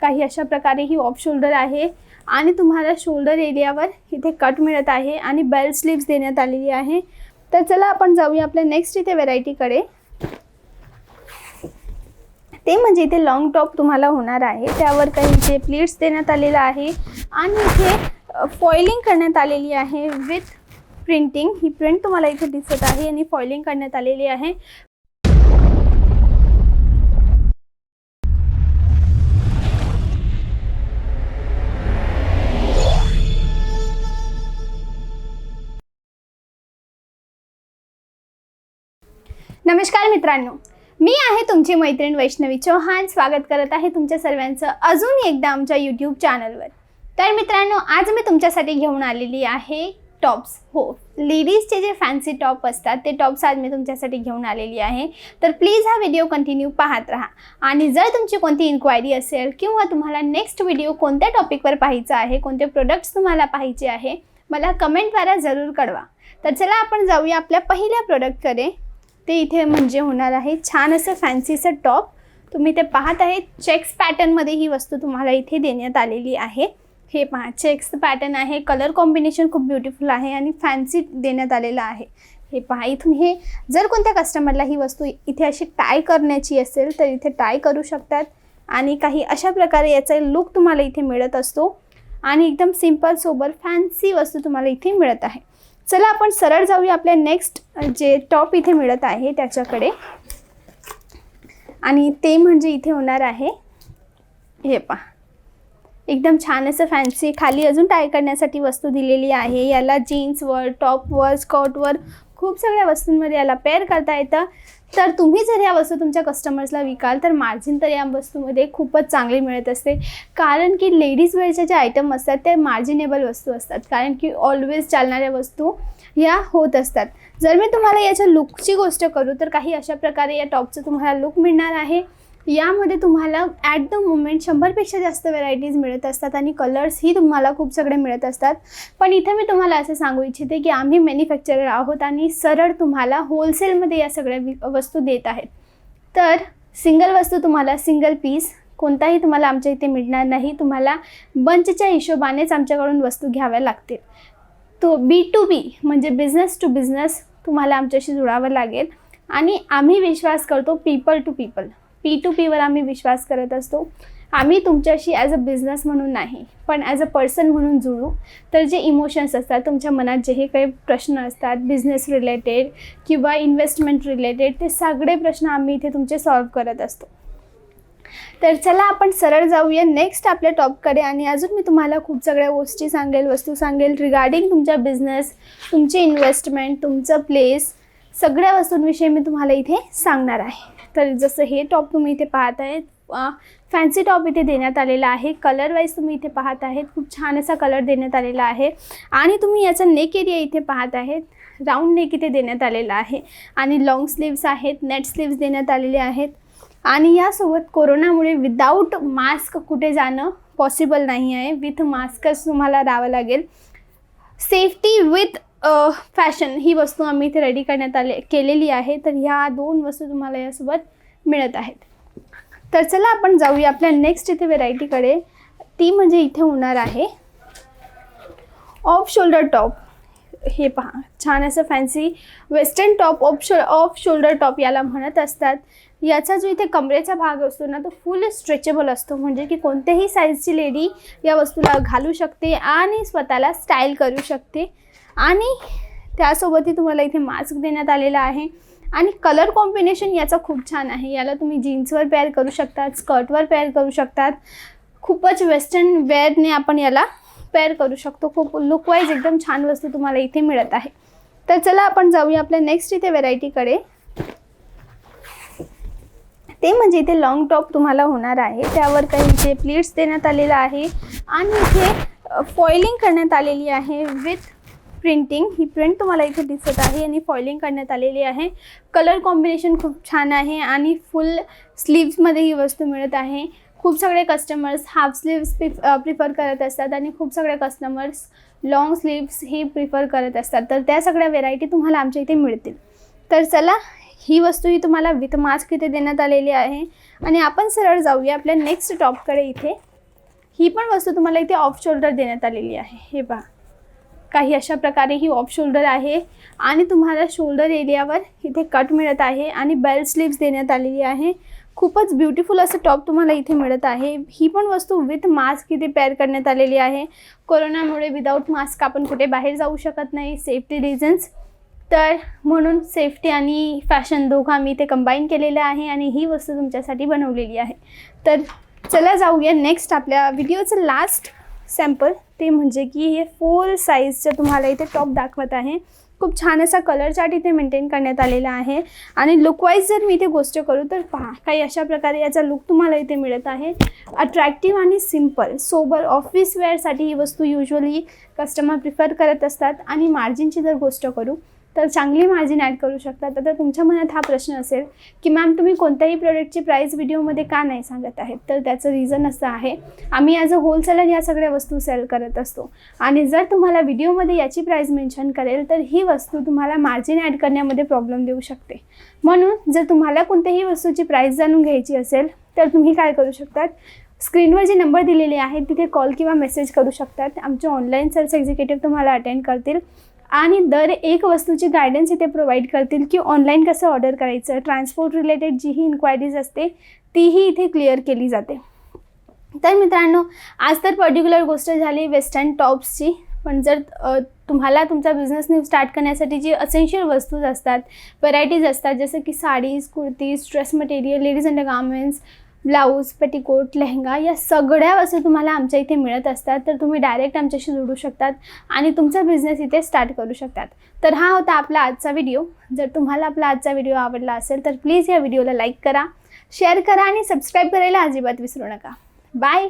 काही अशा प्रकारे ही ऑफ शोल्डर आहे. आणि तुम्हाला शोल्डर एरियावर इथे कट मिळत आहे आणि बेल स्लीव्स देण्यात आलेली आहे. तर चला आपण जाऊया आपल्या नेक्स्ट इथे व्हेरायटीकडे ते म्हणजे इथे लॉंग टॉप तुम्हाला होणार आहे. त्यावर काही इथे प्लेट्स देण्यात आलेलं आहे. आणि इथे फॉइलिंग करण्यात आलेली आहे विथ प्रिंटिंग ही प्रिंट तुम्हाला इथे दिसत आहे आणि फॉइलिंग करण्यात आलेली आहे. नमस्कार मित्रांनो. मी आहे तुमची मैत्रीण वैष्णवी चौहान. स्वागत करत आहे तुमच्या सर्वांचं अजून एकदा आमच्या यूट्यूब चॅनलवर तर मित्रांनो आज मी तुमच्यासाठी घेऊन आलेली आहे टॉप्स हो लेडीजचे जे फॅन्सी टॉप असतात ते टॉप्स आज मी तुमच्यासाठी घेऊन आलेली आहे. तर प्लीज हा व्हिडिओ कंटिन्यू पाहत राहा. आणि जर तुमची कोणती इन्क्वायरी असेल किंवा तुम्हाला नेक्स्ट व्हिडिओ कोणत्या टॉपिकवर पाहायचा आहे कोणते प्रोडक्ट्स तुम्हाला पाहिजे आहे मला कमेंटद्वारा जरूर कळवा. तर चला आपण जाऊया आपल्या पहिल्या प्रोडक्टकडे ते इथे म्हणजे होणार आहे. छान असं फॅन्सीचं टॉप तुम्ही ते पाहत आहे. चेक्स पॅटर्नमध्ये ही वस्तू तुम्हाला इथे देण्यात आलेली आहे. हे पहा चेक्स पॅटर्न आहे. कलर कॉम्बिनेशन खूप ब्युटिफुल आहे आणि फॅन्सी देण्यात आलेलं आहे. हे पहा इथून हे जर कोणत्या कस्टमरला ही वस्तू इथे अशी टाय करण्याची असेल तर इथे टाय करू शकतात. आणि काही अशा प्रकारे याचा लुक तुम्हाला इथे मिळत असतो. आणि एकदम सिंपल सोबर फॅन्सी वस्तू तुम्हाला इथे मिळत आहे. चला आपण सरळ जाऊया आपल्या नेक्स्ट जे टॉप इथे मिळत आहे त्याच्याकडे. आणि ते म्हणजे इथे होणार आहे. हे पहा. एकदम छान असं फॅन्सी खाली अजून टाय करण्यासाठी वस्तू दिलेली आहे. याला जीन्सवर टॉपवर स्कर्टवर खूप सगळ्या वस्तूंमध्ये याला पेअर करता येतं. तर तुम्ही जर या वस्तू तुमच्या कस्टमर्सला विकाल तर मार्जिन तर या वस्तूमध्ये खूपच चांगली मिळत असते. कारण की लेडीज वेअरच्या जे आयटम असतात ते मार्जिनेबल वस्तू असतात. कारण की ऑलवेज चालणाऱ्या वस्तू या होत असतात. जर मी तुम्हाला याच्या लुकची गोष्ट करू तर काही अशा प्रकारे या टॉपचं तुम्हाला लुक मिळणार आहे. यामध्ये तुम्हाला ॲट द मोमेंट शंभरपेक्षा जास्त व्हेरायटीज मिळत असतात आणि कलर्सही तुम्हाला खूप सगळे मिळत असतात. पण इथे मी तुम्हाला असं सांगू इच्छिते की आम्ही मॅन्युफॅक्चरर आहोत आणि सरळ तुम्हाला होलसेलमध्ये या सगळ्या वस्तू देत आहेत. तर सिंगल वस्तू तुम्हाला सिंगल पीस कोणताही तुम्हाला आमच्या इथे मिळणार नाही. तुम्हाला बंचच्या हिशोबानेच आमच्याकडून वस्तू घ्याव्या लागतील. तो बी टू बी म्हणजे बिझनेस टू बिझनेस तुम्हाला आमच्याशी जुळावं लागेल. आणि आम्ही विश्वास करतो people to people P to पीवर आम्ही विश्वास करत असतो. आम्ही तुमच्याशी ॲज अ बिझनेस म्हणून नाही पण ॲज अ पर्सन म्हणून जुळू. तर जे इमोशन्स असतात तुमच्या मनात जे हे काही प्रश्न असतात बिझनेस रिलेटेड किंवा इन्व्हेस्टमेंट रिलेटेड ते सगळे प्रश्न आम्ही इथे तुमचे सॉल्व करत असतो. तर चला आपण सरळ जाऊया नेक्स्ट आपल्या टॉपकडे आणि अजून मी तुम्हाला खूप सगळ्या गोष्टी सांगेल वस्तू सांगेल रिगार्डिंग तुमच्या बिझनेस तुमचे इन्व्हेस्टमेंट तुमचं प्लेस सगळ्या वस्तूंविषयी मी तुम्हाला इथे सांगणार आहे. तर जसं हे टॉप तुम्ही इथे पाहत आहेत फॅन्सी टॉप इथे देण्यात आलेला आहे. कलर वाईज तुम्ही इथे पाहत आहेत. खूप छान असा कलर देण्यात आलेला आहे. आणि तुम्ही याचा नेक एरिया इथे पाहत आहेत. राऊंड नेक इथे देण्यात आलेला आहे. आणि लॉंग स्लीव्स आहेत नेट स्लीव्स देण्यात आलेले आहेत. आणि यासोबत कोरोनामुळे विदाऊट मास्क कुठे जाणं पॉसिबल नाही आहे. विथ मास्कच तुम्हाला राहावं लागेल. सेफ्टी विथ फॅशन ही वस्तू आम्ही इथे रेडी करण्यात आले केलेली आहे. तर ह्या दोन वस्तू तुम्हाला यासोबत मिळत आहेत. तर चला आपण जाऊया आपल्या नेक्स्ट इथे व्हेरायटीकडे ती म्हणजे इथे होणार आहे. ऑफ शोल्डर टॉप हे पहा छान असं fancy western top off show off shoulder top याला म्हणत असतात. याचा जो इथे कमरेचा भाग असतो ना तो फुल स्ट्रेचेबल असतो. म्हणजे की कोणत्याही साईजची लेडी या वस्तूला घालू शकते आणि स्वतःला स्टाईल करू शकते. आणि त्यासोबतही तुम्हाला इथे मास्क देण्यात आलेला आहे. आणि कलर कॉम्बिनेशन याचा खूप छान आहे. याला तुम्ही जीन्सवर पेअर करू शकतात स्कर्टवर पेअर करू शकतात. खूपच वेस्टर्न वेअरने आपण याला पेअर करू शकतो. खूप लुकवाईज एकदम छान वस्तू तुम्हाला इथे मिळत आहे. तर चला आपण जाऊया आपल्या नेक्स्ट इथे व्हेरायटीकडे ते म्हणजे इथे लॉंग टॉप तुम्हाला होणार आहे. त्यावर काही इथे प्लेट्स देण्यात आलेलं आहे. आणि इथे फॉइलिंग करण्यात आलेली आहे विथ प्रिंटिंग ही प्रिंट तुम्हाला इथे दिसत आहे आणि फॉइलिंग करण्यात आलेली आहे. कलर कॉम्बिनेशन खूप छान आहे आणि फुल स्लीव्समध्ये ही वस्तू मिळत आहे. खूप सगळे कस्टमर्स हाफ स्लीव्स प्रिफर करत असतात आणि खूप सगळे कस्टमर्स लॉंग स्लीव्स ही प्रिफर करत असतात. तर त्या सगळ्या व्हेरायटी तुम्हाला आमच्या इथे मिळतील. तर चला ही वस्तू ही तुम्हाला विथ मास्क इथे देण्यात आलेली आहे. आणि आपण सरळ जाऊया आपल्या नेक्स्ट टॉपकडे इथे. ही पण वस्तू तुम्हाला इथे ऑफ शोल्डर देण्यात आलेली आहे. हे पहा. काही अशा प्रकारे ही ऑफ शोल्डर आहे. आणि तुम्हाला शोल्डर एरियावर इथे कट मिळत आहे आणि बेल्ट स्लीव्स देण्यात आलेली आहे. खूपच ब्युटिफुल असं टॉप तुम्हाला इथे मिळत आहे. ही पण वस्तू विथ मास्क इथे पेअर करण्यात आलेली आहे. कोरोनामुळे विदाऊट मास्क आपण कुठे बाहेर जाऊ शकत नाही. सेफ्टी रिझन्स तर म्हणून सेफ्टी आणि फॅशन दोघं आम्ही इथे कंबाईन केलेलं आहे आणि ही वस्तू तुमच्यासाठी बनवलेली आहे. तर चला जाऊया नेक्स्ट आपल्या व्हिडिओचं लास्ट सॅम्पल ते म्हणजे की हे फुल साईजचं तुम्हाला इथे टॉप दाखवत आहे. खूप छान असा कलर चार्ट इथे मेंटेन करण्यात आलेला आहे. आणि लुकवाईज जर मी इथे गोष्ट करू तर पहा काही अशा प्रकारे याचा लुक तुम्हाला इथे मिळत आहे. अट्रॅक्टिव्ह आणि सिंपल सोबर ऑफिस वेअरसाठी ही वस्तू युजली कस्टमर प्रिफर करत असतात. आणि मार्जिनची जर गोष्ट करू तर चांगली मार्जिन ॲड करू शकतात. आता तुमच्या मनात हा प्रश्न असेल की मॅम तुम्ही कोणत्याही प्रोडक्टची प्राईस व्हिडिओमध्ये का नाही सांगत आहेत? तर त्याचं रिझन असं आहे आम्ही ॲज अ होलसेलर या सगळ्या वस्तू सेल करत असतो. आणि जर तुम्हाला व्हिडिओमध्ये याची प्राईस मेन्शन करेल तर ही वस्तू तुम्हाला मार्जिन ॲड करण्यामध्ये प्रॉब्लेम देऊ शकते. म्हणून जर तुम्हाला कोणत्याही वस्तूची प्राईस जाणून घ्यायची असेल तर तुम्ही काय करू शकतात? स्क्रीनवर जे नंबर दिलेले आहेत तिथे कॉल किंवा मेसेज करू शकतात. आमचे ऑनलाईन सेल्स एक्झिक्युटिव्ह तुम्हाला अटेंड करतील. आणि दर एक वस्तूची गायडन्स इथे प्रोव्हाइड करतील की ऑनलाईन कसं ऑर्डर करायचं ट्रान्सपोर्ट रिलेटेड जीही इन्क्वायरीज असते तीही इथे क्लिअर केली जाते. तर मित्रांनो आज तर पर्टिक्युलर गोष्ट झाली वेस्टर्न टॉप्सची पण जर तुम्हाला तुमचा बिझनेस न्यू स्टार्ट करण्यासाठी जी असेन्शियल वस्तूज असतात व्हरायटीज असतात जसं की saris kurtis dress material ladies undergarments blouse petticoat lehenga या सगळ्या वस्तू तुम्हाला आमच्या इथे मिळत असतात. तर तुम्ही डायरेक्ट आमच्याशी जोडू शकतात आणि तुमचा बिझनेस इथे स्टार्ट करू शकतात. तर हा होता आपला आजचा व्हिडिओ जर तुम्हाला आपला आजचा व्हिडिओ आवडला असेल तर प्लीज या व्हिडिओला लाईक करा शेअर करा आणि सबस्क्राईब करायला अजिबात विसरू नका. बाय